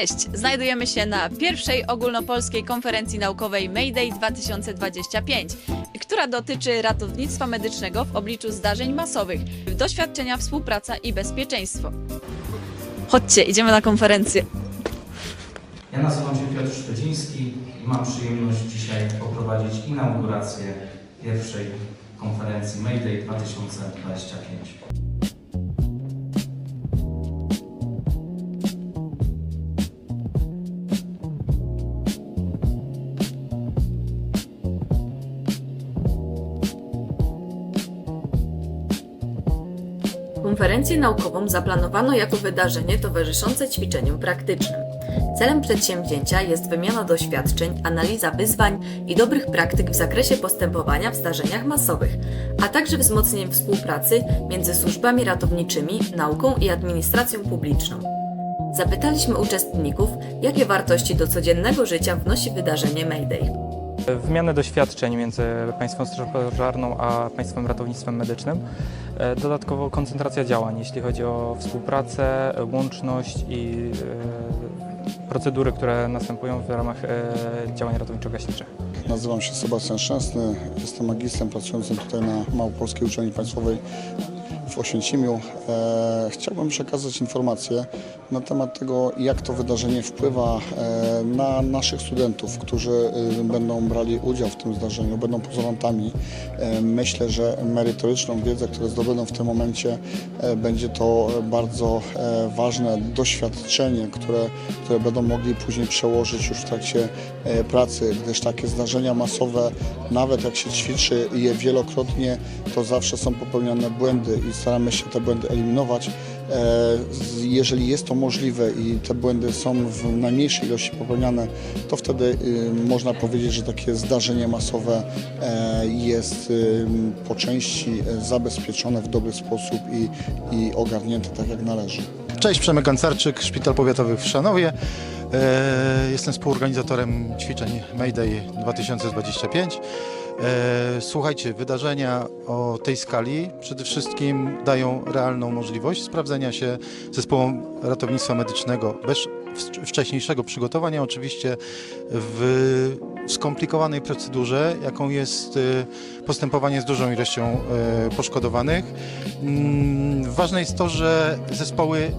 Cześć! Znajdujemy się na pierwszej ogólnopolskiej konferencji naukowej Mayday 2025, która dotyczy ratownictwa medycznego w obliczu zdarzeń masowych, doświadczenia, współpraca i bezpieczeństwo. Chodźcie, idziemy na konferencję. Ja nazywam się Piotr Szpeciński i mam przyjemność dzisiaj poprowadzić inaugurację pierwszej konferencji Mayday 2025. Konferencję naukową zaplanowano jako wydarzenie towarzyszące ćwiczeniom praktycznym. Celem przedsięwzięcia jest wymiana doświadczeń, analiza wyzwań i dobrych praktyk w zakresie postępowania w zdarzeniach masowych, a także wzmocnienie współpracy między służbami ratowniczymi, nauką i administracją publiczną. Zapytaliśmy uczestników, jakie wartości do codziennego życia wnosi wydarzenie Mayday. Wymianę doświadczeń między Państwową Strażą Pożarną a Państwowym Ratownictwem Medycznym. E, Dodatkowo koncentracja działań, jeśli chodzi o współpracę, łączność i e, procedury, które następują w ramach e, działań ratowniczo-gaśniczych. Nazywam się Sebastian Szczęsny, jestem magistrem pracującym tutaj na Małopolskiej Uczelni Państwowej w Oświęcimiu. E, chciałbym przekazać informacje na temat tego, jak to wydarzenie wpływa e, na naszych studentów, którzy e, będą brali udział w tym zdarzeniu, będą pozorantami. E, myślę, że merytoryczną wiedzę, którą zdobędą w tym momencie, będzie to bardzo ważne doświadczenie, które, które będą mogli później przełożyć już w trakcie pracy, gdyż takie zdarzenia masowe, nawet jak się ćwiczy je wielokrotnie, to zawsze są popełniane błędy i staramy się te błędy eliminować. E, Jeżeli jest to możliwe i te błędy są w najmniejszej ilości popełniane, to wtedy y, można powiedzieć, że takie zdarzenie masowe e, jest po części e, zabezpieczone w dobry sposób i, i ogarnięte tak jak należy. Cześć, Przemek Szpital Powiatowy w Szanowie. E, Jestem współorganizatorem ćwiczeń Mayday 2025. E, Słuchajcie, wydarzenia o tej skali przede wszystkim dają realną możliwość sprawdzenia się zespołom ratownictwa medycznego bez wcz- wcześniejszego przygotowania, oczywiście w skomplikowanej procedurze, jaką jest e, postępowanie z dużą ilością poszkodowanych. Mm, Ważne jest to, że zespoły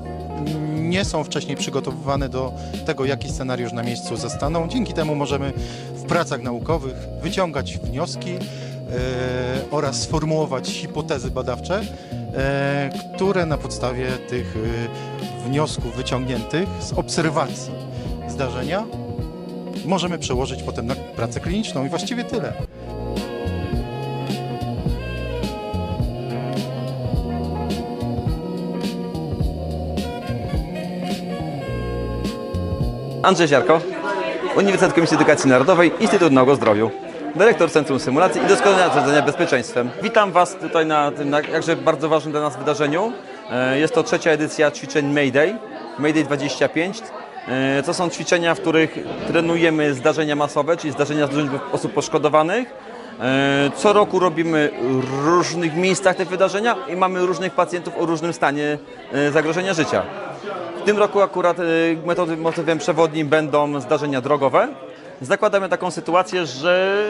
nie są wcześniej przygotowywane do tego, jaki scenariusz na miejscu zastaną. Dzięki temu możemy w pracach naukowych wyciągać wnioski e, oraz sformułować hipotezy badawcze, e, które na podstawie tych e, wniosków wyciągniętych z obserwacji zdarzenia możemy przełożyć potem na pracę kliniczną i właściwie tyle. Andrzej Ziarko, Uniwersytet Komisji Edukacji Narodowej, Instytut Nauk o Zdrowiu, dyrektor Centrum Symulacji i Doskonalenia Zarządzania Bezpieczeństwem. Witam Was tutaj na tym na jakże bardzo ważnym dla nas wydarzeniu. E, Jest to trzecia edycja ćwiczeń Mayday, Mayday 25. E, To są ćwiczenia, w których trenujemy zdarzenia masowe, czyli zdarzenia z liczbą osób poszkodowanych. E, Co roku robimy w różnych miejscach te wydarzenia i mamy różnych pacjentów o różnym stanie zagrożenia życia. Tym roku akurat y, metody, motywem przewodnim będą zdarzenia drogowe. Zakładamy taką sytuację, że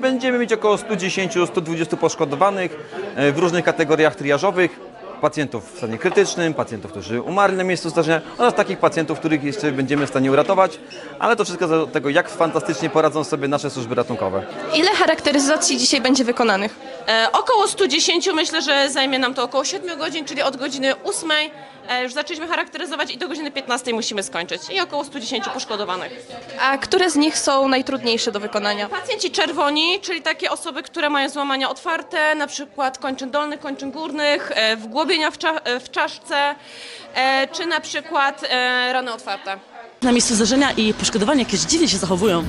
będziemy mieć około 110-120 poszkodowanych y, w różnych kategoriach triażowych. Pacjentów w stanie krytycznym, pacjentów, którzy umarli na miejscu zdarzenia oraz takich pacjentów, których jeszcze będziemy w stanie uratować, ale to wszystko od tego, jak fantastycznie poradzą sobie nasze służby ratunkowe. Ile charakteryzacji dzisiaj będzie wykonanych? E, około 110, myślę, że zajmie nam to około 7 godzin, czyli od godziny 8 e, już zaczęliśmy charakteryzować i do godziny 15 musimy skończyć. I około 110 poszkodowanych. A które z nich są najtrudniejsze do wykonania? Pacjenci czerwoni, czyli takie osoby, które mają złamania otwarte, na przykład kończyn dolnych, kończyn górnych, e, wgłobienia w, cza- w czaszce, czy na przykład rany otwarte. na miejscu zdarzenia i poszkodowani jakieś dziwnie się zachowują.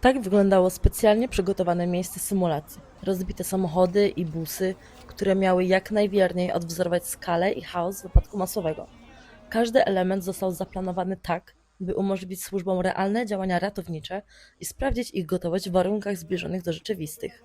Tak wyglądało specjalnie przygotowane miejsce symulacji. Rozbite samochody i busy, które miały jak najwierniej odwzorować skalę i chaos wypadku masowego. Każdy element został zaplanowany tak, by umożliwić służbom realne działania ratownicze i sprawdzić ich gotowość w warunkach zbliżonych do rzeczywistych.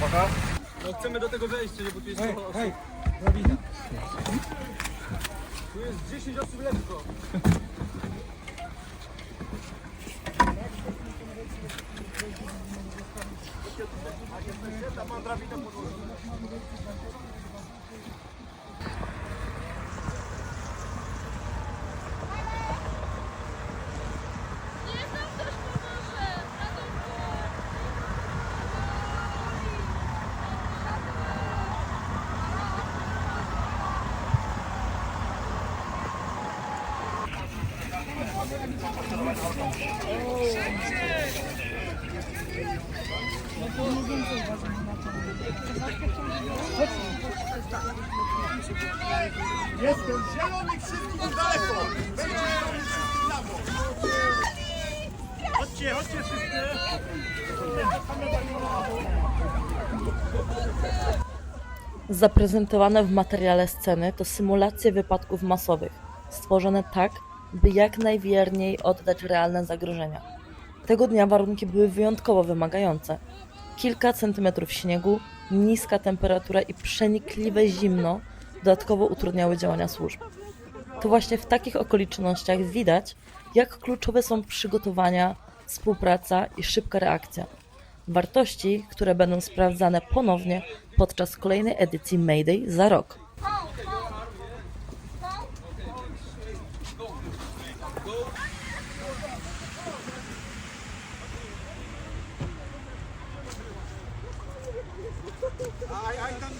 No chcemy do tego wejść, bo tu jest hej, hej, Tu jest 10 osób lekko. Jestem zielony, daleko. Będzie zielony, wszystkim prawo. Chodźcie, chodźcie wszyscy. Zaprezentowane w materiale sceny to symulacje wypadków masowych, stworzone tak, by jak najwierniej oddać realne zagrożenia. Tego dnia warunki były wyjątkowo wymagające. Kilka centymetrów śniegu, niska temperatura i przenikliwe zimno dodatkowo utrudniały działania służb. To właśnie w takich okolicznościach widać, jak kluczowe są przygotowania, współpraca i szybka reakcja. Wartości, które będą sprawdzane ponownie podczas kolejnej edycji Mayday za rok. I, I